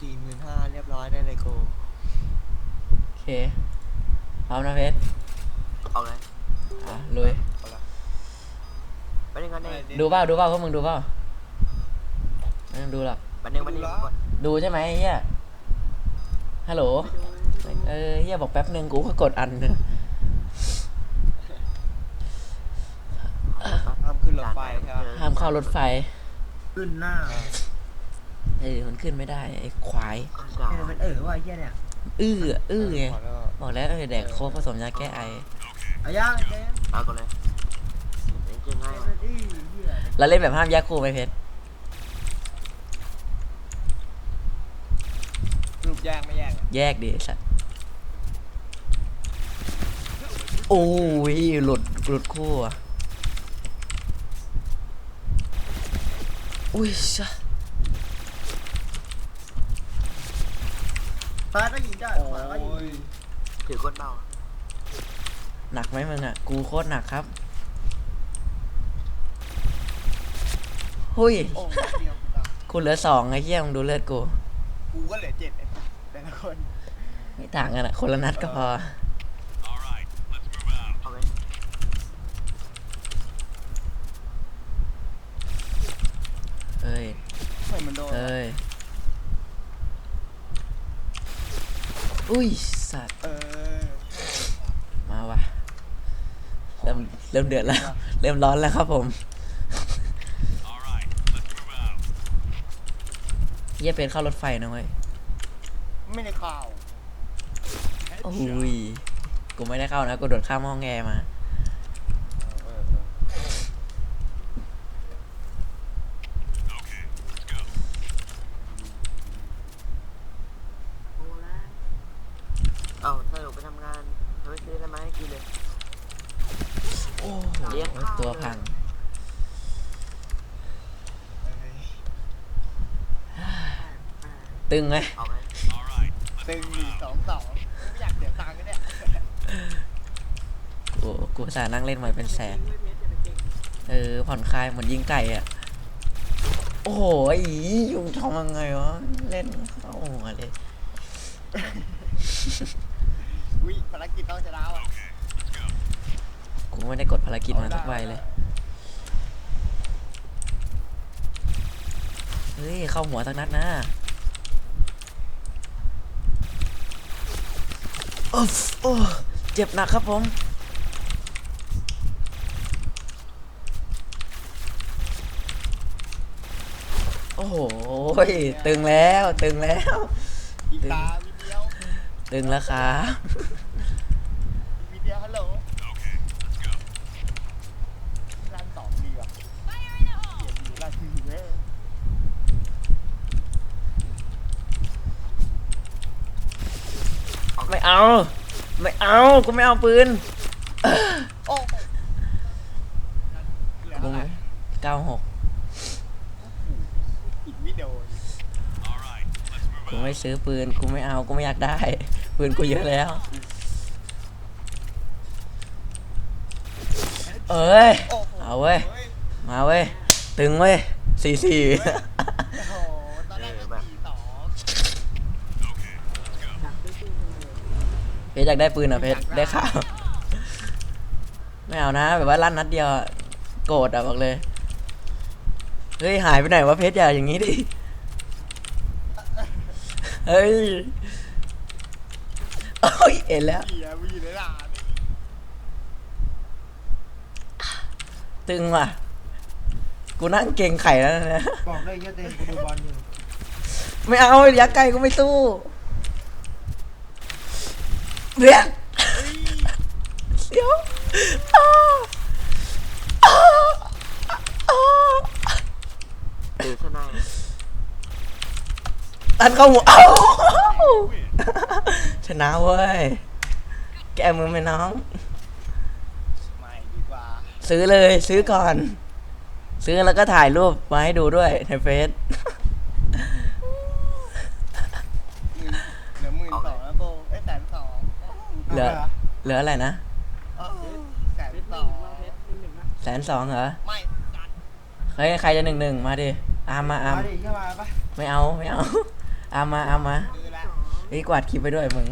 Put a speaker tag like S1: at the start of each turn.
S1: สี่หมื่นห้าเรียบร้อยได้เลยกู
S2: โอเคพร้อมนะเพชร
S3: เอาเลย
S2: อะลุย
S3: ไปหนึ่งกันเอง
S2: ดูเปล่าดูเปล่าพวกมึงดูเปล่าไม่ต้องดูหรอก
S3: ไปหนึ่งไปหนึ่งก่อน
S2: ดูใช่ไหมไอ้เฮียฮัลโหลเออเฮียบอกแป๊บหนึ่งกูก็กดอันหนึง
S1: ห้ามขึ้นรถไฟใช่ไหม
S2: ห้ามเข้ารถไฟ
S4: ขึ้นหน้า
S2: เออมันขึ้นไม่ได้ไอ้ควาย
S3: จ้า
S4: เออมันเออว่าไอ้เหี้ยเนี่ย
S2: อื้ออื้อไง
S1: ขอแล้ว
S2: บอกแล้วเออแดกโค้กผสมยาแก้ไอ
S4: เอาย่างเจมส์
S3: เอาก่อนเลยเล่นเกม
S4: เจ
S3: ง่าย
S4: มส์มันอื้อเหี้ย
S2: เราเล่นแบบห้ามแยกคู่ไหมเพชร
S1: สรุปแยกไม่แยกอะ
S2: แยกดิไอ้สัตว์โอ้ยหลุดหลุดคู่อะอุ้ยชะ
S4: ซ้ายก็ยิงได้
S1: โอ้
S4: ขวาก็ยิง
S1: ย
S3: ถือก้นเบา
S2: หนักไหมมึงอะ กูโคตรหนักครับหุย
S1: โอ้ยเดียวกูตาย
S2: กูเหลือสองไอ้เหี้ยมึงดูเลือดกู
S1: กูก็เหลือเจ็ดไอ้แต่ละคน
S2: ไม่ต่างกันอะ คนละนัดก็พอ
S3: เอาไหม
S2: เอ้ย
S1: ไม่มันโดน
S2: เอ้ย อุ้ยสัตว์
S1: เออ
S2: มาวะเริ่มเริ่มเดือดแล้ว เริ่มร้อนแล้วครับผมเยี่ยเป็นเข้ารถไฟนะเว้ย
S1: ไม่ได้ข่าว
S2: โอ้ยกูไม่ได้เข้านะกูโดดข้ามห้องแอร์มา
S1: เออเออ
S3: เอาถ้าหนูไปทำงานเธอไม่ ซื้ออะไรมาให้กินเลย
S2: โอ้โห
S3: เลี้ยง
S2: ตัวพังตึงไหม
S3: เอาไหม
S1: ตึงสองสองไม่อยากเสียตังค์กันเนี่ย
S2: กูกูสานั่งเล่นมาเป็นแสนเออผ่อนคลายเหมือนยิงไก่อะ โอ้โหอียุงทำยังไงวะ เล่นเข้าหัวเลย
S1: วิภารกิจต้องชนะว่ะ
S2: กูไม่ได้กดภารกิจมาสักใบเลย เฮ้ย เข้าหัวสักนัดนะโอ้ฟโอ้เจ็บหนักครับผม โอ้โห ตึงแล้ว ตึงแล้ว
S1: อีกตาวิเดียว
S2: ตึงแล้วครับ
S1: วิเดียวฮัลโหลลั่นสองดีว่ะเกียรดีลั่นทีเว้ย
S2: ไม่เอา ไม่เอากูไม่เอาปืน
S1: โอ้โหเหลือ
S2: กู
S1: เท่าไหร่
S2: เก้าหก
S1: อีกวิดีโอ
S2: กูไม่ซื้อปืน กูไม่เอา กูไม่อยากได้ ปืนกูเยอะแล้ว เอ้ย
S1: โอ้โห
S2: เอาเว้ย มาเว้ย ตึงเว้ยสี่สี่เพชรอยากได้ปืนอะเพชรได้ข่าว ไม่เอานะ แบบว่าลั่นนัดเดียว โกรธอะบอกเลย เฮ้ย หายไปไหนวะเพชรอย่าอย่างงี้ดิ เฮ้ยโอ้ยเอ็นแล้ว
S1: เกียร์วีเลยล่ะนี่
S2: ตึงว่ะ กูนั่งเก่งไข่แล้วนะ
S4: บอกเลยเหี้ยเจมกูดูบอลอยู่
S2: ไม่เอายักษ์ไก่กูไม่สู้เรียกเดี๋ยวอ้าวอ้าวอ้าว
S3: ถือชนะ
S2: ตันเข้าหัวเอ้าชนะเว้ย แกมือไหมน้อง
S1: ไม่ดีกว่า
S2: ซื้อเลยซื้อก่อน ซื้อแล้วก็ถ่ายรูปมาให้ดูด้วยในเฟซ
S1: เหลือหมื่นสองแล้วโบเอ้ยแสนสอง
S2: เหลือเหลืออะไรนะ
S1: เออแสนสอง
S2: แสนสองเหรอ
S1: ไม่กัน
S2: เฮ้ยใครจะหนึ่งหนึ่งมาดิอามมาอาม
S4: มาดิเข้ามาปะ
S2: ไม่เอาไม่เอา เอามาเอามา
S1: คือละ
S2: เฮ้ยกวาดคลิปไปด้วยมึง